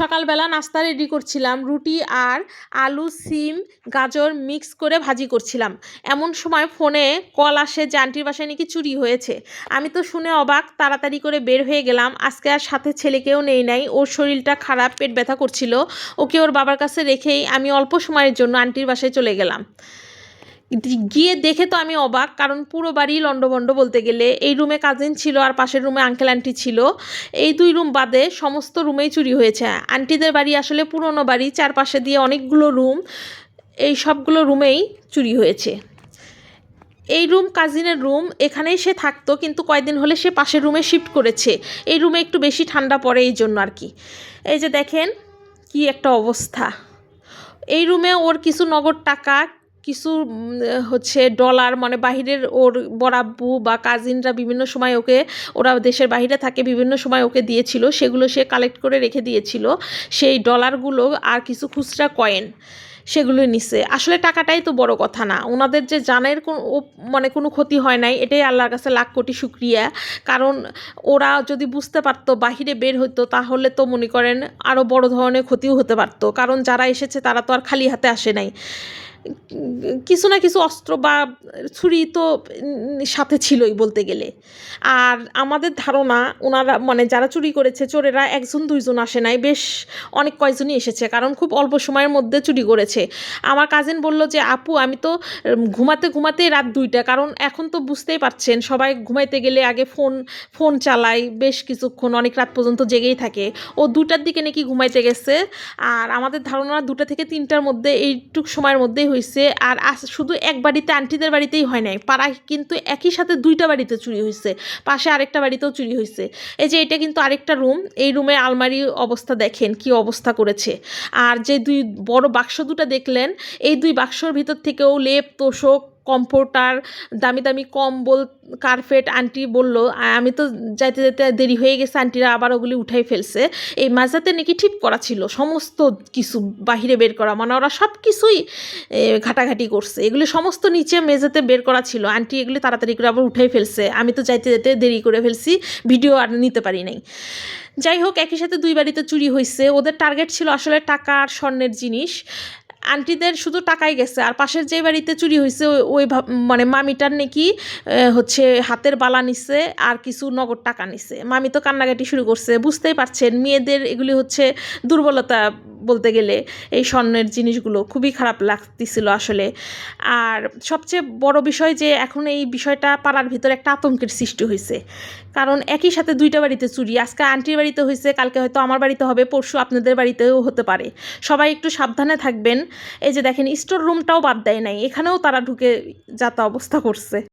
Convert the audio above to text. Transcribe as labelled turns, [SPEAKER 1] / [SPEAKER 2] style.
[SPEAKER 1] সকালবেলা নাস্তা রেডি করছিলাম, রুটি আর আলু, সিম, গাজর মিক্স করে ভাজি করছিলাম। এমন সময় ফোনে কল আসে যে আন্টির বাসায় নাকি চুরি হয়েছে। আমি তো শুনে অবাক, তাড়াতাড়ি করে বের হয়ে গেলাম। আজকে আর সাথে ছেলেকেও নেই নাই, ওর শরীরটা খারাপ, পেট ব্যথা করছিল। ওকে ওর বাবার কাছে রেখেই আমি অল্প সময়ের জন্য আন্টির বাসায় চলে গেলাম। গিয়ে দেখে তো আমি অবাক, কারণ পুরো বাড়ি লন্ডভন্ড বলতে গেলে। এই রুমে কাজিন ছিল আর পাশের রুমে আঙ্কেল আন্টি ছিল। এই দুই রুম বাদে সমস্ত রুমেই চুরি হয়েছে। আন্টিদের বাড়ি আসলে পুরনো বাড়ি, চারপাশে দিয়ে অনেকগুলো রুম এই সবগুলো রুমেই চুরি হয়েছে। এই রুম কাজিনের রুম এখানেই সে থাকতো, কিন্তু কয়দিন হলে সে পাশের রুমে শিফট করেছে। এই রুমে একটু বেশি ঠান্ডা পড়ে এই জন্য আর কি। এই যে দেখেন, কি একটা অবস্থা। এই রুমে ওর কিছু নগদ টাকা কিছু হচ্ছে ডলার মানে বাহিরের ওর বরাব্বু বা কাজিনরা বিভিন্ন সময় ওকে, ওরা দেশের বাইরে থাকে, বিভিন্ন সময় ওকে দিয়েছিল, সেগুলো সে কালেক্ট করে রেখে দিয়েছিল। সেই ডলারগুলো আর কিছু খুচরা কয়েন সেগুলো নিছে। আসলে টাকাটাই তো বড় কথা না। ওনাদের যে জানের কোনো মানে কোনো ক্ষতি হয় নাই, এটাই আল্লাহর কাছে লাখ কোটি শুক্রিয়া। কারণ ওরা যদি বুঝতে পারতো, বাহিরে বের হতো তাহলে তো মনে করেন আরও বড় ধরনের ক্ষতিও হতে পারতো। কারণ যারা এসেছে, তারা তো আর খালি হাতে আসে নাই। কিছু না কিছু অস্ত্র বা ছুরি তো সাথে ছিলই বলতে গেলে। আর আমাদের ধারণা, ওনারা মানে যারা চুরি করেছে, চোরেরা একজন, দুইজন আসে নাই, বেশ অনেক কয়জনই এসেছে, কারণ খুব অল্প সময়ের মধ্যে চুরি করেছে। আমার কাজিন বলল যে, আপু, আমি তো ঘুমাতে ঘুমাতেই রাত দুইটা, কারণ এখন তো বুঝতেই পারছেন, সবাই ঘুমাইতে গেলে আগে ফোন ফোন চালায়, বেশ কিছুক্ষণ, অনেক রাত পর্যন্ত জেগেই থাকে। ও দুটার দিকে নাকি ঘুমাইতে গেছে, আর আমাদের ধারণা দুটা থেকে তিনটার মধ্যে, এইটুক সময়ের মধ্যেই হয়েছে আর শুধু এক বাড়িতে আন্টিদের বাড়িতেই হয় নাই। পাড়ায় কিন্তু একই সাথে দুইটা বাড়িতে চুরি হয়েছে পাশে আরেকটা বাড়িতেও চুরি হয়েছে এই যে এটা কিন্তু আরেকটা রুম, এই রুমের আলমারি অবস্থা দেখেন কি অবস্থা করেছে। আর যে দুই বড় বাক্স দুটা দেখলেন, এই দুই বাক্সর ভিতর থেকেও লেপ, তোষক কম্ফোর্টার দামি দামি কম্বল কার্পেট আন্টি বলল আমি তো যাইতে যেতে দেরি হয়ে গেছে আন্টিরা আবার ওগুলি উঠাই ফেলছে। এই মাঝাতে নাকি ঠিক করা ছিল, সমস্ত কিছু বাহিরে বের করা মানে ওরা সব কিছুই ঘাটাঘাটি করছে। এগুলি সমস্ত নিচে মেঝেতে বের করা ছিল আন্টি এগুলি তাড়াতাড়ি করে আবার উঠাই ফেলছে। আমি তো যাইতে যেতে দেরি করে ফেলছি ভিডিও আর নিতে পারি নাই। যাই হোক, একই সাথে দুই বাড়িতে চুরি হয়েছে ওদের টার্গেট ছিল আসলে টাকা আর স্বর্ণের জিনিস। আন্টিদের শুধু টাকাই গেছে, আর পাশের যে বাড়িতে চুরি হয়েছে ওই- মানে মামিটার নাকি হচ্ছে হাতের বালা নিছে, আর কিছু নগদ টাকা নিছে। মামি তো কান্নাকাটি শুরু করছে, বুঝতেই পারছেন, মেয়েদের এগুলি হচ্ছে দুর্বলতা বলতে গেলে এই স্বর্ণের জিনিসগুলো খুবই খারাপ লাগতেছিল আসলে। আর সবচেয়ে বড় বিষয় যে এখন এই বিষয়টা পাড়ার ভিতরে একটা আতঙ্কের সৃষ্টি হয়েছে কারণ একই সাথে দুইটা বাড়িতে চুরি, আজকে আন্টির বাড়িতে হয়েছে কালকে হয়তো আমার বাড়িতে হবে, পরশু আপনাদের বাড়িতেও হতে পারে। সবাই একটু সাবধানে থাকবেন। এই যে দেখেন স্টোর রুমটাও বাদ দেয় নাই, এখানেও তারা ঢুকে যাতা অবস্থা করছে।